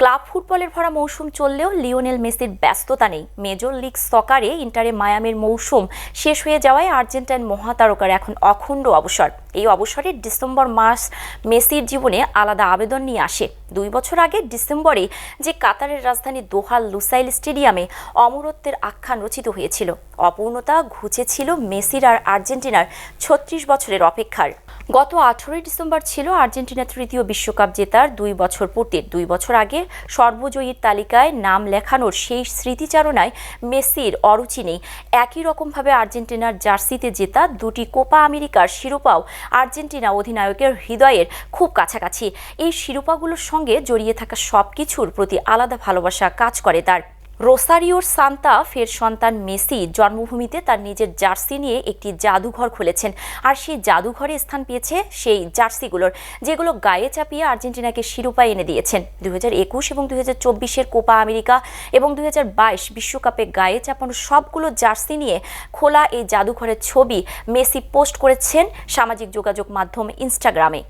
Club ফুটবলের ভরা মৌসুম চললেও লিওনেল মেসির ব্যস্ততা নেই। মেজর লিগ সকারে ইন্টারে মায়ামের মৌসুম শেষ হয়ে যাওয়ায় আর্জেন্টাইন মহাতারকার এখন অখণ্ড অবসর। এই অবসরে ডিসেম্বর মাস মেসির জীবনে আলাদা আবেদন নিয়ে আসে। দুই বছর আগে ডিসেম্বরে যে কাতারের রাজধানী দোহার লুসাইল স্টেডিয়ামে অমরত্বের আখ্যান রচিত হয়েছিল। অপূর্ণতা ঘুচেছিল মেসির আর আর্জেন্টিনার ছত্রিশ বছরের অপেক্ষার। গত আঠেরোই ডিসেম্বর ছিল আর্জেন্টিনা তৃতীয় বিশ্বকাপ জেতার দুই বছর পূর্তির দুই বছর আগে সর্বজয়ীর তালিকায় নাম লেখানোর সেই স্মৃতিচারণায় মেসির অরুচি নেই। একই রকমভাবে আর্জেন্টিনার জার্সিতে জেতা দুটি কোপা আমেরিকার শিরোপাও আর্জেন্টিনা অধিনায়কের হৃদয়ের খুব কাছাকাছি। এই শিরোপাগুলোর সঙ্গে জড়িয়ে থাকা সব কিছুর প্রতি আলাদা ভালোবাসা কাজ করে তার। রোসারিওর সান্তা ফের সন্তান মেসি জন্মভূমিতে তার নিজের জার্সি নিয়ে একটি জাদুঘর খুলেছেন। আর সেই জাদুঘরে স্থান পেয়েছে সেই জার্সিগুলোর, যেগুলো গায়ে চাপিয়ে আর্জেন্টিনাকে শিরোপা এনে দিয়েছেন। একুশ এবং দুই হাজার কোপা আমেরিকা এবং দুই বিশ্বকাপে গায়ে চাপানো সবগুলো জার্সি নিয়ে খোলা এই জাদুঘরের ছবি মেসি পোস্ট করেছেন সামাজিক যোগাযোগ মাধ্যম ইনস্টাগ্রামে।